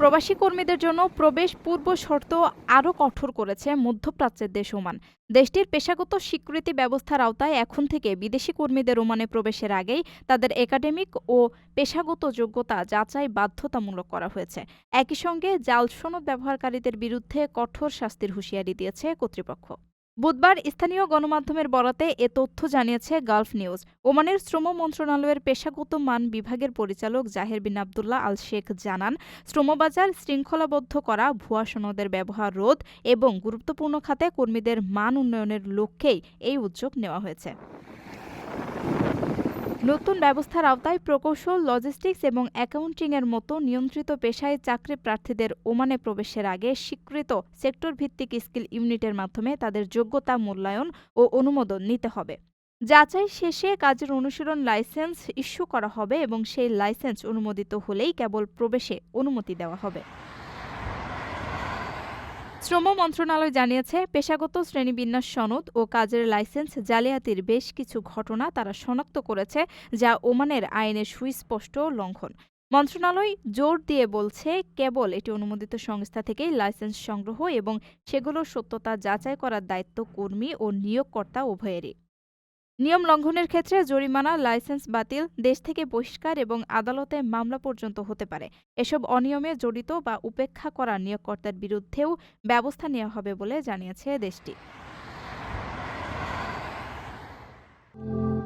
প্রবাসী কর্মীদের জন্য প্রবেশ পূর্ব শর্ত আরও কঠোর করেছে মধ্যপ্রাচ্যের দেশ ওমান। দেশটির পেশাগত স্বীকৃতি ব্যবস্থার আওতায় এখন থেকে বিদেশি কর্মীদের ওমানে প্রবেশের আগেই তাদের একাডেমিক ও পেশাগত যোগ্যতা যাচাই বাধ্যতামূলক করা হয়েছে। একই সঙ্গে জাল সনদ ব্যবহারকারীদের বিরুদ্ধে কঠোর শাস্তির হুঁশিয়ারি দিয়েছে কর্তৃপক্ষ। বুধবার স্থানীয় গণমাধ্যমের বরাতে এ তথ্য জানিয়েছে গালফ নিউজ। ওমানের শ্রম মন্ত্রণালয়ের পেশাগত মান বিভাগের পরিচালক জাহের বিন আবদুল্লাহ আল শেখ জানান, শ্রমবাজার শৃঙ্খলাবদ্ধ করা, ভুয়া সনদের ব্যবহার রোধ এবং গুরুত্বপূর্ণ খাতে কর্মীদের মান উন্নয়নের লক্ষ্যেই এই উদ্যোগ নেওয়া হয়েছে। নতুন ব্যবস্থার আওতায় প্রকৌশল লজিস্টিক্স এবং অ্যাকাউন্টিংয়ের মতো নিয়ন্ত্রিত পেশায় চাকরি প্রার্থীদের ওমানে প্রবেশের আগে স্বীকৃত সেক্টর ভিত্তিক স্কিল ইউনিটের মাধ্যমে তাদের যোগ্যতা মূল্যায়ন ও অনুমোদন নিতে হবে। যাচাই শেষে কাজের অনুশীলন লাইসেন্স ইস্যু করা হবে এবং সেই লাইসেন্স অনুমোদিত হলেই কেবল প্রবেশে অনুমতি দেওয়া হবে। শ্রম মন্ত্রণালয় জানিয়েছে, পেশাগত শ্রেণীবিন্যাস সনদ ও কাজের লাইসেন্স জালিয়াতির বেশ কিছু ঘটনা তারা শনাক্ত করেছে, যা ওমানের আইনের সুস্পষ্ট লঙ্ঘন। মন্ত্রণালয় জোর দিয়ে বলছে, কেবল এটি অনুমোদিত সংস্থা থেকেই লাইসেন্স সংগ্রহ এবং সেগুলোর সত্যতা যাচাই করার দায়িত্ব কর্মী ও নিয়োগকর্তা উভয়েরই। নিয়ম লঙ্ঘনের ক্ষেত্রে জরিমানা, লাইসেন্স বাতিল, দেশ থেকে বহিষ্কার এবং আদালতে মামলা পর্যন্ত হতে পারে। এসব অনিয়মে জড়িত বা উপেক্ষা করা নিয়োগকর্তার বিরুদ্ধেও ব্যবস্থা নেওয়া হবে বলে জানিয়েছে দেশটি।